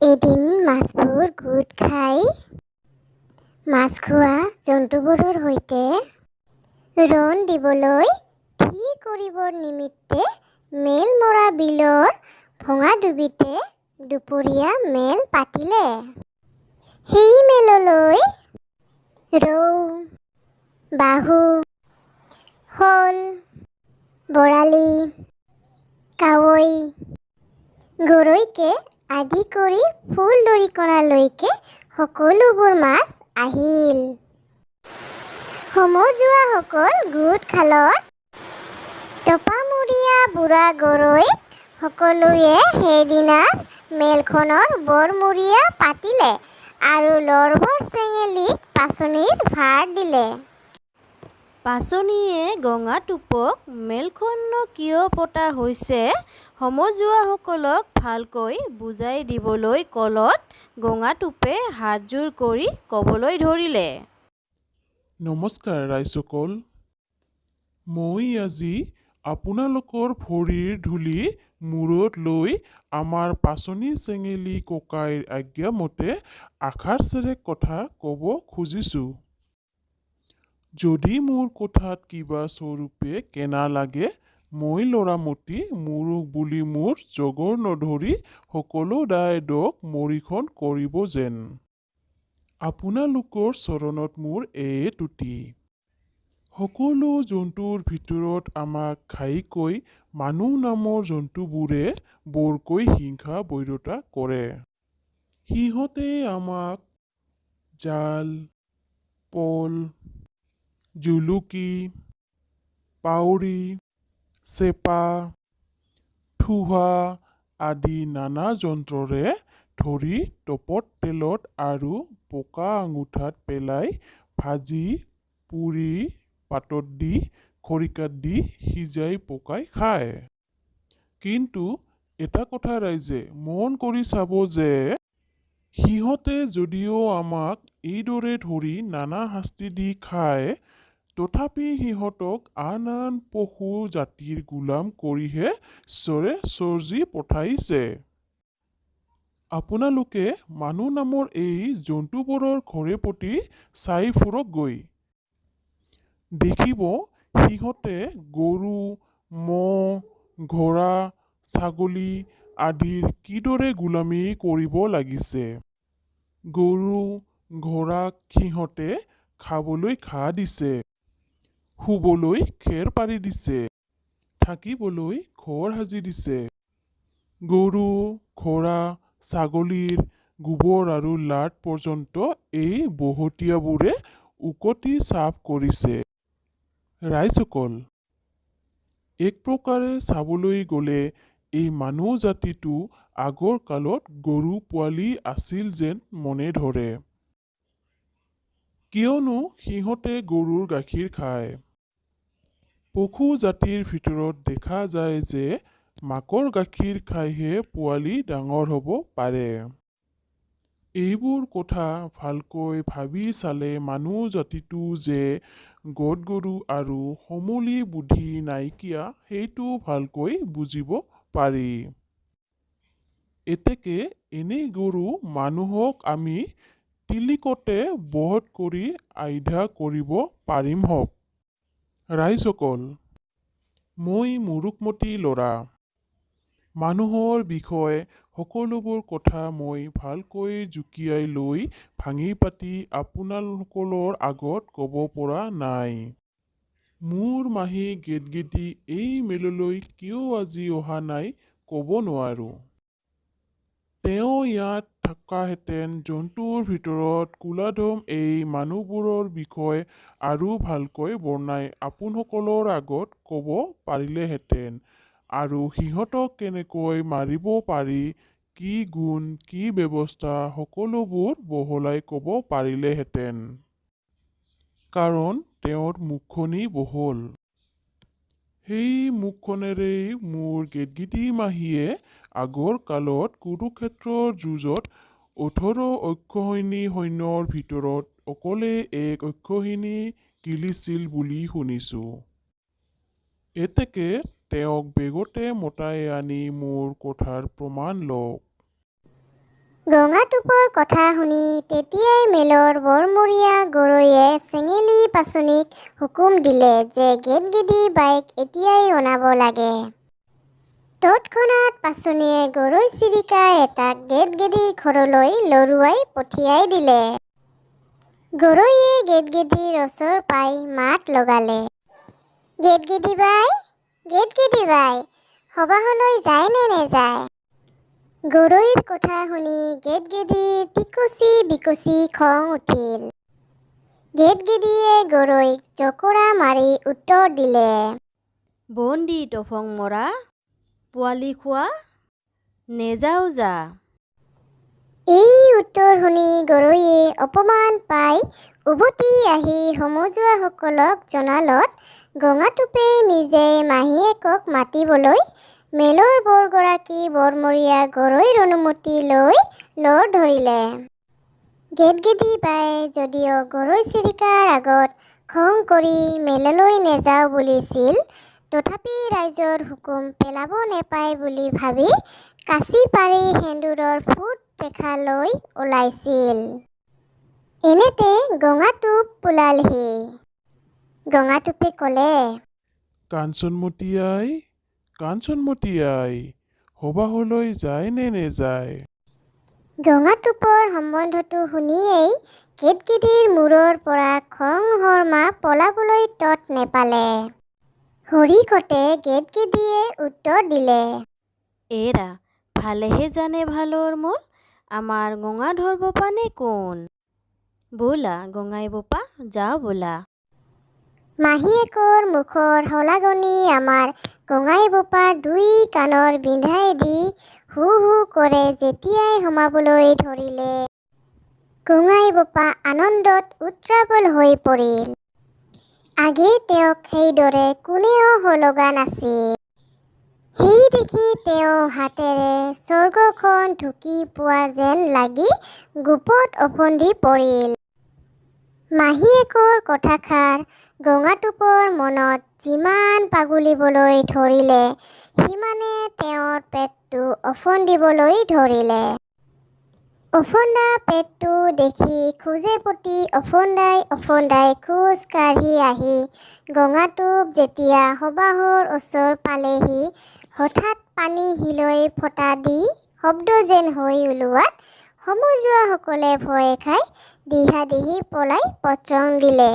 এদিন মাছবোৰ গোট খাই মাছ খোৱা জন্তুবোৰৰ সৈতে ৰণ দিবলৈ থিৰ কৰিবৰ নিমিত্তে মেলমৰা বিলৰ ভঙা ডুবিতে দুপৰীয়া মেল পাতিলে। সেই মেললৈ ৰৌ, বাহু, শ'ল, বৰালি, কাৱৈ, গৰৈকে আদি কৰি ফুল দৰিকণালৈকে সকলোবোৰ মাছ আহিল। সমজুৱাসকল গোট খালত টপামূৰীয়া বুঢ়া গৰৈক সকলোৱে সেইদিনাৰ মেলখনৰ বৰমূৰীয়া পাতিলে আৰু লৰবৰ চেঙেলীক পাচনিৰ ভাৰ দিলে। পাচনিয়ে গঙাটোপক মেলখন কিয় পতা হৈছে সমজুৱাসকলক ভালকৈ বুজাই দিবলৈ ক'লত গঙাটোপে হাতযোৰ কৰি ক'বলৈ ধৰিলে। নমস্কাৰ ৰাইজসকল মই আজি আপোনালোকৰ ভৰিৰ ধূলি মূৰত লৈ আমাৰ পাচনি চেঙেলী ককাইৰ আজ্ঞামতে আষাৰ চেৰেক কথা ক'ব খুজিছোঁ। যদি মোৰ কথাত কিবা স্বৰূপে কেনা লাগে মই লৰামতি মোৰো বুলি মোৰ জগৰ নধৰি সকলো দায় দোষ মৰিখন কৰিব যেন। আপোনালোকৰ চৰণত মোৰ এয়ে তুতি সকলো জন্তুৰ ভিতৰত আমাক ঘাইকৈ মানুহ নামৰ জন্তুবোৰে বৰকৈ হিংসা বৈৰতা কৰে। সিহঁতে আমাক জাল পল জুলুকি পাউৰি চেপা ঠুহা আদি নানা যন্ত্ৰৰে ধৰি টপত তেলত আৰু পকা আঙুঠাত পেলাই ভাজি পুৰি পাতত দি খৰিকাত দি সিজাই পকাই খায়। কিন্তু এটা কথা ৰাইজে মন কৰি চাব যে সিহঁতে যদিও আমাক এইদৰে ধৰি নানা শাস্তি দি খায় তথাপি সিহঁতক আন আন পশু জাতিৰ গোলাম কৰিহে ঈশ্বৰে চৰ্জি পঠাইছে। আপোনালোকে মানুহ নামৰ এই জন্তুবোৰৰ ঘৰে প্ৰতি চাই ফুৰকগৈ দেখিব সিহঁতে গৰু ম'হ ঘোঁৰা ছাগলী আদিৰ কিদৰে গোলামী কৰিব লাগিছে। গৰু ঘোঁৰাক সিহঁতে খাবলৈ ঘাঁহ দিছে। শুবলৈ খেৰ পাৰি দিছে। থাকিবলৈ ঘৰ সাজি দিছে। গৰু ঘোঁৰা ছাগলীৰ গোবৰ আৰু লাদ পৰ্যন্ত এই বহতীয়াবোৰে উকটি চাফ কৰিছে। ৰাইজসকল এক প্ৰকাৰে চাবলৈ গ'লে এই মানুহ জাতিটো আগৰ কালত গৰু পোৱালি আছিল যেন মনে ধৰে। কিয়নো সিহঁতে গৰুৰ গাখীৰ খায়। পশু জাতিৰ ভিতৰত দেখা যায় যে মাকৰ গাখীৰ খাইহে পোৱালি ডাঙৰ হ'ব পাৰে। এইবোৰ কথা ভালকৈ ভাবি চালে মানুহ জাতিটো যে গধগৰু আৰু সমূলি বুদ্ধি নাইকিয়া সেইটো ভালকৈ বুজিব পাৰি। এতেকে এনে গৰু মানুহক আমি টিলিকতে বধ কৰি আধা কৰিব পাৰিম হক ৰাইজসকল মই মুৰুখমতী ল'ৰা। মানুহৰ বিষয়ে সকলোবোৰ কথা মই ভালকৈ জুকিয়াই লৈ ভাঙি পাতি আপোনালোকৰ আগত ক'ব পৰা নাই। মোৰ মাহী গেদগেদী এই মেললৈ কিয় আজি অহা নাই ক'ব নোৱাৰোঁ। তেওঁ ইয়াত থকাহেঁতেন জন্তুৰ ভিতৰত কুলাধম এই মানুহবোৰৰ বিষয়ে আৰু ভালকৈ বৰ্ণাই আপোনালোকৰ আগত ক'ব পাৰিলেহেঁতেন। আৰু সিহঁতক কেনেকৈ মাৰিব পাৰি কি গুণ কি ব্যৱস্থা সকলোবোৰ বহলাই ক'ব পাৰিলেহেঁতেন। কাৰণ তেওঁৰ মুখখনি বহল। সেই মুখখনেৰেই মোৰ গেদগেদী মাহীয়ে আগৰ কালত কুৰুক্ষেত্ৰৰ যুঁজত ওঠৰ অক্ষৌহিণী সৈন্যৰ ভিতৰত অকলে এক অক্ষৌহিণী কিলিছিল বুলি শুনিছোঁ। এতেকে তেওঁক বেগতে মতাই আনি মোৰ কথাৰ প্ৰমাণ লওক। গঙাটোপৰ কথা শুনি তেতিয়াই মেলৰ বৰমূৰীয়া গৰৈয়ে চেঙেলী পাচনিক হুকুম দিলে যে গেদগেদী বাইক এতিয়াই অনাব লাগে। তৎক্ষণাত পাচনিয়ে গৰৈ চিৰিকা এটাক গেদগেদীৰ ঘৰলৈ লৰুৱাই পঠিয়াই দিলে। গৰৈয়ে গেদগেদীৰ ওচৰ পাই মাত লগালে। গেদগেদী বাই গেদগেদী বাই সবাহলৈ যায় নে নেযায়? গৰৈৰ কথা শুনি গেদগেদীৰ টিকচি বিকচি খং উঠিল। গেদগেদীয়ে গৰৈক জকৰা মাৰি উত্তৰ দিলে বন্দি টফং মৰা পোৱালি খোৱা নেযাও যা। এই উত্তৰ শুনি গৰৈয়ে অপমান পাই উভতি আহি সমজুৱাসকলক জনালত গঙাটোপে নিজে মাহীয়েকক মাতিবলৈ মেলৰ বৰগৰাকী বৰমূৰীয়া গৰৈৰ অনুমতি লৈ লৰ ধৰিলে। গেদগেদী বাই যদিও গৰৈ চিৰিকাৰ আগত খং কৰি মেললৈ নেযাওঁ বুলিছিল তথাপি ৰাইজৰ হুকুম পেলাব নেপায় বুলি ভাবি কাচি পাৰি সেন্দুৰৰ ফুট ৰেখা লৈ ওলাইছিল। এনেতে গঙাটোপ পোলালহি গঙাটোপে ক'লে কাঞ্চনমতী আই আই সবাহলৈ যায় নে নেযায়? গঙাটোপৰ সম্বন্ধটো শুনিয়েই গেদগেদীৰ মূৰৰ পৰা খং শৰ্মা পলাবলৈ তত নেপালে। হৰিকতে গেদগেদীয়ে উত্তৰ দিলে এৰা ভালেহে জানে ভালৰ মূল? আমাৰ গঙাধৰ বপা নে কোন? ব'লা গঙাই বপা যাওঁ ব'লা। মাহীয়েকৰ মুখৰ শলাগনি আমাৰ গঙাই বোপা দুই কাণৰ বিন্ধাই দি হু হু কৰে যেতিয়াই সোমাবলৈ ধৰিলে। গঙাই বোপা আনন্দত উত্ৰাৱল হৈ পৰিল। আগে তেওঁক সেইদৰে কোনেও সলগা নাছিল। সেই দেখি তেওঁ হাতেৰে স্বৰ্গখন ঢুকি পোৱা যেন লাগি গোপত অফন্দি পৰিল। মাহীয়েকৰ কথাষাৰ গঙাটোপৰ মনত যিমান পাগুলিবলৈ ধৰিলে সিমানে তেওঁৰ পেটটো অফন্দিবলৈ ধৰিলে। অফন্দা পেটটো দেখি খোজে প্ৰতি অফন্দাই অফন্দাই খোজ কাঢ়ি আহি গঙাটোপ যেতিয়া সবাহৰ ওচৰ পালেহি হঠাৎ পানী শিলৈ ফটা দি শব্দ যেন হৈ ওলোৱাত সমজুৱাসকলে ভয় খাই দিহা দিহি পলাই পচং দিলে।